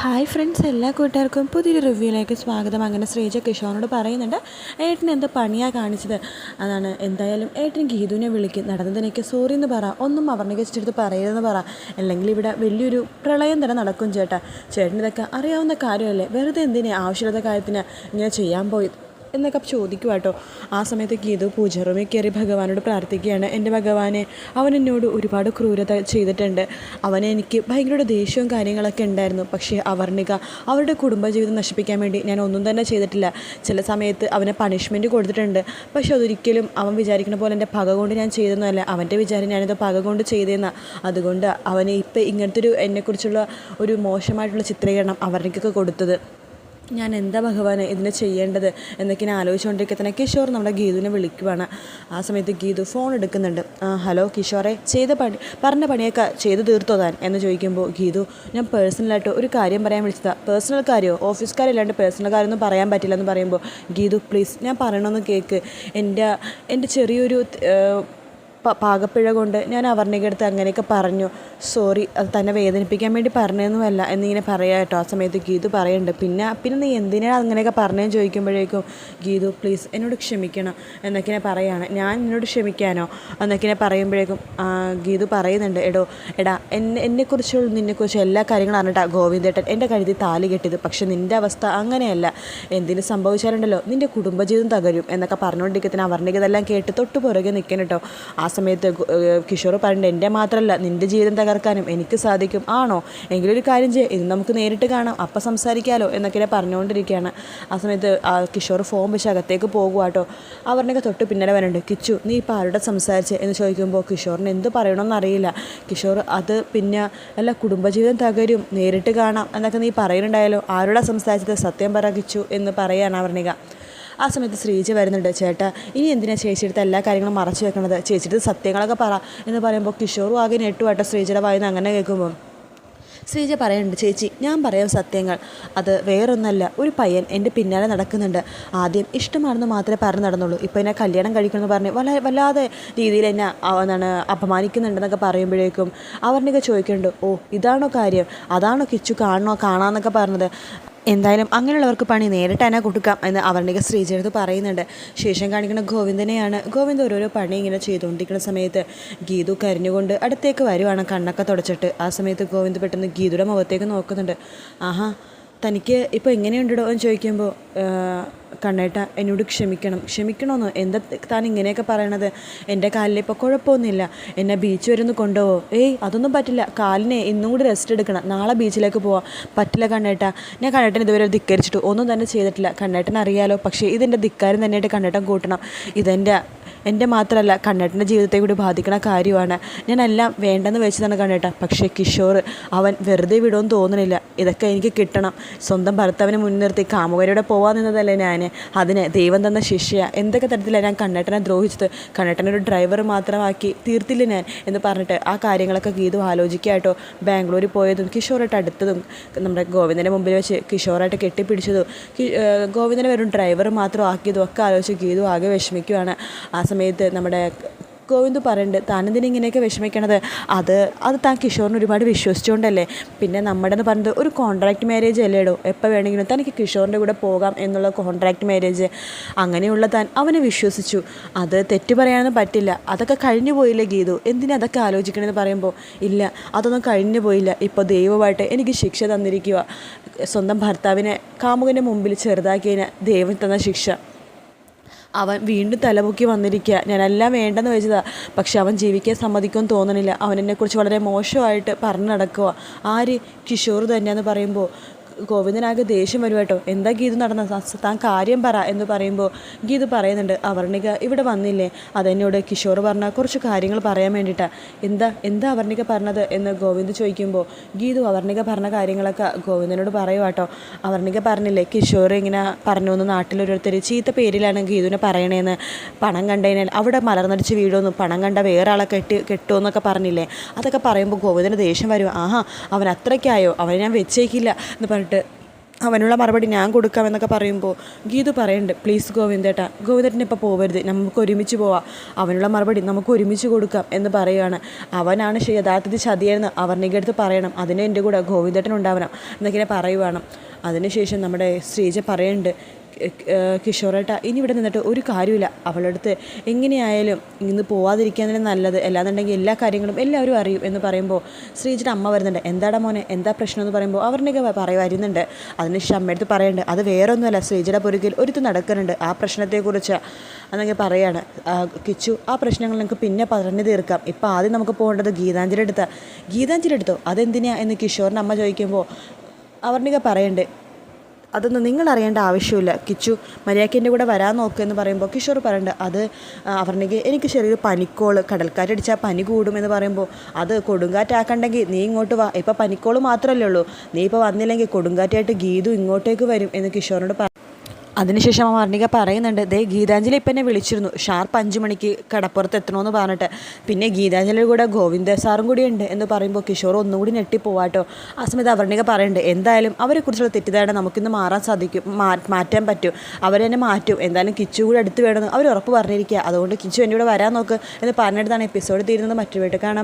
Hi friends എല്ലാ കൂട്ടുകാർക്കും പുതിയൊരു റിവ്യൂയിലേക്ക് സ്വാഗതം. അങ്ങനെ ശ്രീജ കിഷോറിനോട് പറയുന്നുണ്ട് ഏട്ടൻ എന്ത് പണിയാണ് കാണിച്ചത്? അതാണ് എന്തായാലും ഏട്ടൻ ഗീതുവിനെ വിളിക്കും. നടന്നതിനേക്ക് സോറി എന്ന് പറ. ഒന്നും അവർണിക ചേച്ചെടുത്ത് പറയരുതെന്ന് പറ. അല്ലെങ്കിൽ ഇവിടെ വലിയൊരു പ്രളയം തന്നെ നടക്കും ചേട്ടാ. ചേട്ടൻ ഇതൊക്കെ അറിയാവുന്ന കാര്യമല്ലേ? വെറുതെ എന്തിനെ ആവശ്യമില്ലാത്ത കാര്യത്തിന് ഇങ്ങനെ ചെയ്യാൻ പോയി? എന്നൊക്കെ ചോദിക്കുക കേട്ടോ ആ സമയത്ത് ഗീതു പൂജ കയറി ഭഗവാനോട് പ്രാർത്ഥിക്കുകയാണ്. എന്റെ ഭഗവാനെ അവൻ എന്നോട് ഒരുപാട് ക്രൂരത ചെയ്തിട്ടുണ്ട്. അവനെ എനിക്ക് ഭയങ്കര ദേഷ്യവും കാര്യങ്ങളൊക്കെ ഉണ്ടായിരുന്നു. പക്ഷേ അവർണിക അവരുടെ കുടുംബജീവിതം നശിപ്പിക്കാൻ വേണ്ടി ഞാൻ ഒന്നും തന്നെ ചെയ്തിട്ടില്ല. ചില സമയത്ത് അവനെ പണിഷ്മെന്റ് കൊടുത്തിട്ടുണ്ട്. പക്ഷേ അതൊരിക്കലും അവൻ വിചാരിക്കുന്ന പോലെ എന്റെ പക കൊണ്ട് ഞാൻ ചെയ്തെന്നല്ല. അവന്റെ വിചാരം ഞാനിത് പക കൊണ്ട് ചെയ്തതെന്ന അതുകൊണ്ട് അവന് ഇപ്പം ഇങ്ങനത്തെ ഒരു എന്നെക്കുറിച്ചുള്ള ഒരു മോശമായിട്ടുള്ള ചിത്രീകരണം അവർണിക്കൊക്കെ കൊടുത്തത്. ഞാൻ എന്താ ഭഗവാനെ ഇതിനെ ചെയ്യേണ്ടത് എന്നൊക്കെ ഞാൻ ആലോചിച്ചുകൊണ്ടിരിക്കുക തന്നെ കിഷോർ നമ്മുടെ ഗീതുവിനെ വിളിക്കുവാണ്. ആ സമയത്ത് ഗീതു ഫോൺ എടുക്കുന്നുണ്ട്. ഹലോ കിഷോറെ ചെയ്ത പണി പറഞ്ഞ പണിയൊക്കെ ചെയ്ത് തീർത്തോ താൻ? എന്ന് ചോദിക്കുമ്പോൾ ഗീതു ഞാൻ പേഴ്സണലായിട്ട് ഒരു കാര്യം പറയാൻ വിളിച്ചതാണ് പേഴ്സണൽ കാര്യമോ ഓഫീസ് കാര്യമില്ലാണ്ട് പേഴ്സണൽ കാര്യമൊന്നും പറയാൻ പറ്റില്ല എന്ന് പറയുമ്പോൾ ഗീതു പ്ലീസ് ഞാൻ പറയണമെന്ന് കേൾക്ക് എന്റെ എന്റെ ചെറിയൊരു പാകപ്പിഴ കൊണ്ട് ഞാൻ അവർണിക അടുത്ത് അങ്ങനെയൊക്കെ പറഞ്ഞു. സോറി അത് തന്നെ വേദനിപ്പിക്കാൻ വേണ്ടി പറഞ്ഞതൊന്നുമല്ല എന്നിങ്ങനെ പറയാം കേട്ടോ. ആ സമയത്ത് ഗീതു പറയുന്നുണ്ട് പിന്നെ പിന്നെ നീ എന്തിനാണ് അങ്ങനെയൊക്കെ പറഞ്ഞതെന്ന് ചോദിക്കുമ്പോഴേക്കും ഗീതു പ്ലീസ് എന്നോട് ക്ഷമിക്കണം എന്നൊക്കെ പറയാണ്. ഞാൻ എന്നോട് ക്ഷമിക്കാനോ? എന്നൊക്കെ പറയുമ്പോഴേക്കും ഗീതു പറയുന്നുണ്ട്. എടോ എടാ എന്നെ എന്നെക്കുറിച്ചുള്ള നിന്നെക്കുറിച്ച് എല്ലാ കാര്യങ്ങളും അറിഞ്ഞിട്ടാ ഗോവിന്ദേട്ടൻ എന്റെ കഴുതി താലി കെട്ടിയത്. പക്ഷേ നിന്റെ അവസ്ഥ അങ്ങനെയല്ല. എന്തിന് സംഭവിച്ചാലുണ്ടല്ലോ നിന്റെ കുടുംബജീവിതം തകരും എന്നൊക്കെ പറഞ്ഞുകൊണ്ടിരിക്കുന്ന അവർണിക ഇതെല്ലാം കേട്ട് തൊട്ട് പുറകെ നിൽക്കണം കേട്ടോ ആ സമയത്ത് കിഷോർ പറഞ്ഞിട്ട് എന്റെ മാത്രമല്ല നിന്റെ ജീവിതം തകർക്കാനും എനിക്ക് സാധിക്കും. ആണോ? എങ്കിലൊരു കാര്യം ചെയ്യ് ഇത് നമുക്ക് നേരിട്ട് കാണാം. അപ്പം സംസാരിക്കാമല്ലോ എന്നൊക്കെ പറഞ്ഞുകൊണ്ടിരിക്കുകയാണ്. ആ സമയത്ത് ആ കിഷോർ ഫോം വെച്ച് അകത്തേക്ക് പോകുക കേട്ടോ അവരുടെയൊക്കെ തൊട്ട് പിന്നാലെ വരണ്ട് കിച്ചു നീ ഇപ്പോൾ ആരുടെ സംസാരിച്ച്? എന്ന് ചോദിക്കുമ്പോൾ കിഷോറിന് എന്ത് പറയണമെന്നറിയില്ല കിഷോർ അത് പിന്നെ അല്ല കുടുംബജീവിതം തകരും നേരിട്ട് കാണാം എന്നൊക്കെ നീ പറയുന്നുണ്ടായാലോ ആരുടെ സംസാരിച്ചത്? സത്യം പറ കിച്ചു എന്ന് പറയാണ് അവർണിക. ആ സമയത്ത് ശ്രീജ വരുന്നുണ്ട് ചേട്ടാ. ഇനി എന്തിനാ ചേച്ചിയെടുത്ത് എല്ലാ കാര്യങ്ങളും മറച്ചു വെക്കണത്? ചേച്ചിയുടെ സത്യങ്ങളൊക്കെ പറ എന്ന് പറയുമ്പോൾ കിഷോറും ആകെ നെട്ടുവാട്ടോ ശ്രീജയുടെ വായിന്ന് അങ്ങനെ കേൾക്കുമ്പോൾ. ശ്രീജ പറയുന്നുണ്ട് ചേച്ചി ഞാൻ പറയാം സത്യങ്ങൾ. അത് വേറൊന്നല്ല ഒരു പയ്യൻ എന്റെ പിന്നാലെ നടക്കുന്നുണ്ട്. ആദ്യം ഇഷ്ടമാണെന്ന് മാത്രമേ പറഞ്ഞു നടന്നുള്ളൂ. ഇപ്പോൾ എന്നെ കല്യാണം കഴിക്കണമെന്ന് പറഞ്ഞ് വല്ല വല്ലാതെ രീതിയിൽ എന്നെ എന്താണ് അപമാനിക്കുന്നുണ്ടെന്നൊക്കെ പറയുമ്പോഴേക്കും അവരുടെയൊക്കെ ചോദിക്കുന്നുണ്ട് ഓ ഇതാണോ കാര്യം? അതാണോ കിച്ചു കാണണോ കാണാമെന്നൊക്കെ പറഞ്ഞത്? എന്തായാലും അങ്ങനെയുള്ളവർക്ക് പണി നേരിട്ട് തന്നെ കൊടുക്കാം എന്ന് അവർണിക ശ്രീജടുത്ത് പറയുന്നുണ്ട്. ശേഷം കാണിക്കുന്ന ഗോവിന്ദനെയാണ് ഗോവിന്ദ് ഓരോരോ പണി ഇങ്ങനെ ചെയ്തുകൊണ്ടിരിക്കുന്ന സമയത്ത് ഗീതു കരിഞ്ഞുകൊണ്ട് അടുത്തേക്ക് വരുവാണ്. കണ്ണൊക്കെ തുടച്ചിട്ട് ആ സമയത്ത് ഗോവിന്ദ് പെട്ടെന്ന് ഗീതുടെ മുഖത്തേക്ക് നോക്കുന്നുണ്ട്. ആഹാ തനിക്ക് ഇപ്പോൾ എങ്ങനെയുണ്ടോ എന്ന് ചോദിക്കുമ്പോൾ കണ്ണേട്ട എന്നോട് ക്ഷമിക്കണം. ക്ഷമിക്കണമെന്നോ എന്താ താൻ ഇങ്ങനെയൊക്കെ പറയണത്? എന്റെ കാലിൽ ഇപ്പോൾ കുഴപ്പമൊന്നുമില്ല. എന്നെ ബീച്ച് വരെ ഒന്ന് കൊണ്ടുപോവോ? ഏയ് അതൊന്നും പറ്റില്ല. കാലിനെ ഇന്നും കൂടി റെസ്റ്റ് എടുക്കണം. നാളെ ബീച്ചിലേക്ക് പോവാം. പറ്റില്ല കണ്ണേട്ട. ഞാൻ കണ്ണേട്ടൻ ഇതുവരെ ധിക്കരിച്ചിട്ട് ഒന്നും തന്നെ ചെയ്തിട്ടില്ല. കണ്ണേട്ടൻ അറിയാലോ പക്ഷേ ഇതെന്റെ ധിക്കാരം തന്നെയായിട്ട് കണ്ണേട്ടൻ കൂട്ടണം. ഇതെന്റെ എന്റെ മാത്രമല്ല കണ്ണേട്ടന്റെ ജീവിതത്തെ കൂടി ബാധിക്കുന്ന കാര്യമാണ്. ഞാനെല്ലാം വേണ്ടെന്ന് വെച്ചതാണ് കണ്ണേട്ട. പക്ഷേ കിഷോർ അവൻ വെറുതെ വിടുമെന്ന് തോന്നണില്ല. ഇതൊക്കെ എനിക്ക് കിട്ടണം. സ്വന്തം ഭർത്താവിനെ മുൻനിർത്തി കാമുകരോടെ പോവാൻ നിന്നതല്ലേ ഞാൻ അതിന് ദൈവം തന്ന ശിഷ്യ. എന്തൊക്കെ തരത്തിലാണ് ഞാൻ കണ്ണേട്ടനെ ദ്രോഹിച്ചത്? കണ്ണേട്ടനെ ഒരു ഡ്രൈവർ മാത്രമാക്കി തീർത്തില്ല ഞാൻ? എന്ന് പറഞ്ഞിട്ട് ആ കാര്യങ്ങളൊക്കെ ഗീതു ആലോചിക്കുക കേട്ടോ. ബാംഗ്ലൂരിൽ പോയതും കിഷോറായിട്ട് അടുത്തതും നമ്മുടെ ഗോവിന്ദന്റെ മുമ്പിൽ വെച്ച് കിഷോറായിട്ട് കെട്ടിപ്പിടിച്ചതും ഗോവിന്ദനെ വെറും ഡ്രൈവർ മാത്രം ആക്കിയതും ഒക്കെ ആലോചിച്ച് ഗീതു ആകെ വിഷമിക്കുകയാണ് ആ സമയത്ത് നമ്മുടെ ഗോവിന്ദ് പറയുന്നുണ്ട് താനെന്തിനാ ഇങ്ങനെയൊക്കെ വിഷമിക്കണത്? അത് അത് താൻ കിഷോറിന് ഒരുപാട് വിശ്വസിച്ചുകൊണ്ടല്ലേ പിന്നെ നമ്മുടെ എന്ന് പറഞ്ഞത് ഒരു കോൺട്രാക്ട് മാരേജ് അല്ലേ അല്ലേടോ എപ്പോൾ വേണമെങ്കിലും തനിക്ക് കിഷോറിന്റെ കൂടെ പോകാം എന്നുള്ള കോൺട്രാക്ട് മാരേജ് അങ്ങനെയുള്ള താൻ അവനെ വിശ്വസിച്ചു. അത് തെറ്റ് പറയാനൊന്നും പറ്റില്ല. അതൊക്കെ കഴിഞ്ഞു പോയില്ലേ ഗീതു? എന്തിനാ അതൊക്കെ ആലോചിക്കണമെന്ന് പറയുമ്പോൾ ഇല്ല അതൊന്നും കഴിഞ്ഞു പോയില്ല. ഇപ്പോൾ ദൈവമായിട്ട് എനിക്ക് ശിക്ഷ തന്നിരിക്കുക സ്വന്തം ഭർത്താവിനെ കാമുകന്റെ മുമ്പിൽ ചെറുതാക്കിയതിന് ദൈവം തന്ന ശിക്ഷ. അവൻ വീണ്ടും തലമുക്കി വന്നിരിക്കുക. ഞാനെല്ലാം വേണ്ടെന്ന് വെച്ചതാണ് പക്ഷെ അവൻ ജീവിക്കാൻ സമ്മതിക്കുമെന്ന് തോന്നണില്ല. അവൻ എന്നെക്കുറിച്ച് വളരെ മോശമായിട്ട് പറഞ്ഞു നടക്കുക ആര്? കിഷോർ തന്നെയാന്ന് പറയുമ്പോൾ ഗോവിന്ദനാകെ ദേഷ്യം വരും കേട്ടോ. എന്താ ഗീതു നടന്ന താൻ കാര്യം പറ എന്ന് പറയുമ്പോൾ ഗീതു പറയുന്നുണ്ട് അവർണിക ഇവിടെ വന്നില്ലേ? അതെന്നോട് കിഷോർ പറഞ്ഞ കുറച്ച് കാര്യങ്ങൾ പറയാൻ വേണ്ടിയിട്ടാണ് എന്താ എന്താ അവർണിക പറഞ്ഞത് എന്ന് ഗോവിന്ദ് ചോദിക്കുമ്പോൾ ഗീതു അവർണിക പറഞ്ഞ കാര്യങ്ങളൊക്കെ ഗോവിന്ദനോട് പറയുവാട്ടോ അവർണിക പറഞ്ഞില്ലേ കിഷോർ ഇങ്ങനെ പറഞ്ഞു എന്ന് നാട്ടിലൊരുത്തർ ചീത്ത പേരിലാണ് ഗീതുവിനെ പറയണേന്ന്. പണം കണ്ടതിനാൽ അവിടെ മലർന്നടിച്ച് വീഴുമെന്ന് പണം കണ്ട വേറെ ആളെ കെട്ടി കെട്ടുമെന്നൊക്കെ പറഞ്ഞില്ലേ? അതൊക്കെ പറയുമ്പോൾ ഗോവിന്ദന് ദേഷ്യം വരും. ആഹാ അവൻ അത്രയ്ക്കായോ അവനെ ഞാൻ വെച്ചേക്കില്ല എന്ന് പറഞ്ഞിട്ട് അവനുള്ള മറുപടി ഞാൻ കൊടുക്കാം എന്നൊക്കെ പറയുമ്പോൾ ഗീതു പറയുന്നുണ്ട് പ്ലീസ് ഗോവിന്ദേട്ടാ ഗോവിന്ദേട്ടൻ ഇപ്പോൾ പോവരുത് നമുക്ക് ഒരുമിച്ച് പോവാം. അവനുള്ള മറുപടി നമുക്ക് ഒരുമിച്ച് കൊടുക്കാം എന്ന് പറയുകയാണ് അവനാണ് യഥാർത്ഥത്തിൽ ചതിയെന്ന് അവർണിക അടുത്ത് പറയണം അതിന് എന്റെ കൂടെ ഗോവിന്ദേട്ടൻ ഉണ്ടാവണം എന്നൊക്കെ പറയുവാണ്. അതിനുശേഷം നമ്മുടെ ശ്രീജ പറയുന്നുണ്ട് കിഷോറേട്ട ഇനി ഇവിടെ നിന്നിട്ട് ഒരു കാര്യമില്ല അവളുടെ അടുത്ത് എങ്ങനെയായാലും ഇന്ന് പോവാതിരിക്കാൻ തന്നെ നല്ലത്. അല്ലാന്നുണ്ടെങ്കിൽ എല്ലാ കാര്യങ്ങളും എല്ലാവരും അറിയും എന്ന് പറയുമ്പോൾ ശ്രീജിയുടെ അമ്മ വരുന്നുണ്ട്. എന്താടാ മോനെ എന്താ പ്രശ്നം എന്ന് പറയുമ്പോൾ അവരുടെയൊക്കെ പറയ വരുന്നുണ്ട് അതിനുശേഷം അമ്മയടുത്ത് പറയുന്നുണ്ട് അത് വേറൊന്നുമല്ല ശ്രീജിയുടെ പൊരുക്കിൽ ഒരുത്ത് നടക്കുന്നുണ്ട്. ആ പ്രശ്നത്തെക്കുറിച്ച് എന്നൊക്കെ പറയാണ്. കിച്ചു ആ പ്രശ്നങ്ങൾ നിങ്ങൾക്ക് പിന്നെ പറഞ്ഞു തീർക്കാം. ഇപ്പോൾ ആദ്യം നമുക്ക് പോകേണ്ടത് ഗീതാഞ്ജലി എടുത്താൽ ഗീതാഞ്ജലി എടുത്തോ അതെന്തിനാ എന്ന് കിഷോറിന്റെ അമ്മ ചോദിക്കുമ്പോൾ അവർണിക പറയുന്നുണ്ട് അതൊന്നും നിങ്ങൾ അറിയേണ്ട ആവശ്യമില്ല. കിച്ചു മര്യാദയ്ക്ക് കൂടെ വരാൻ നോക്ക് എന്ന് പറയുമ്പോൾ കിഷോർ പറയുന്നുണ്ട് അത് അവർണിക്ക് എനിക്ക് ചെറിയൊരു പനിക്കോൾ കടൽക്കാറ്റടിച്ചാൽ പനി കൂടും എന്ന് പറയുമ്പോൾ അത് കൊടുങ്കാറ്റാക്കണ്ടെങ്കിൽ നീ ഇങ്ങോട്ട് വാ. ഇപ്പോൾ പനിക്കോൾ മാത്രമല്ലേ ഉള്ളൂ. നീ ഇപ്പോൾ വന്നില്ലെങ്കിൽ കൊടുങ്കാറ്റായിട്ട് ഗീതു ഇങ്ങോട്ടേക്ക് വരും എന്ന് കിഷോറിനോട് പറ അതിനുശേഷം ആ മർണിക പറയുന്നുണ്ട് ദേ ഗീതാഞ്ജലി ഇപ്പം എന്നെ വിളിച്ചിരുന്നു. ഷാർപ്പ് അഞ്ച് മണിക്ക് കടപ്പുറത്ത് എത്തണമെന്ന് പറഞ്ഞിട്ട്. പിന്നെ ഗീതാഞ്ജലിയുടെ കൂടെ ഗോവിന്ദ സാറും കൂടി ഉണ്ട് എന്ന് പറയുമ്പോൾ കിഷോർ ഒന്നുകൂടി ഞെട്ടിപ്പോവാട്ടോ ആ സമയത്ത് അവർണിക പറയുന്നുണ്ട് എന്തായാലും അവരെക്കുറിച്ചുള്ള തെറ്റിദ്ധാരണ നമുക്കിന്ന് മാറാൻ സാധിക്കും മാറ്റാൻ പറ്റും. അവരെന്നെ മാറ്റും. എന്തായാലും കിച്ചു കൂടെ അടുത്ത് വേണമെന്ന് അവർ ഉറപ്പ് പറഞ്ഞിരിക്കുക അതുകൊണ്ട് കിച്ചു കൂടെ വരാൻ നോക്ക് എന്ന് പറഞ്ഞിടത്താണ് എപ്പിസോഡ് തീരുന്നത്. മറ്റു വീട്ടിൽ കാണാം.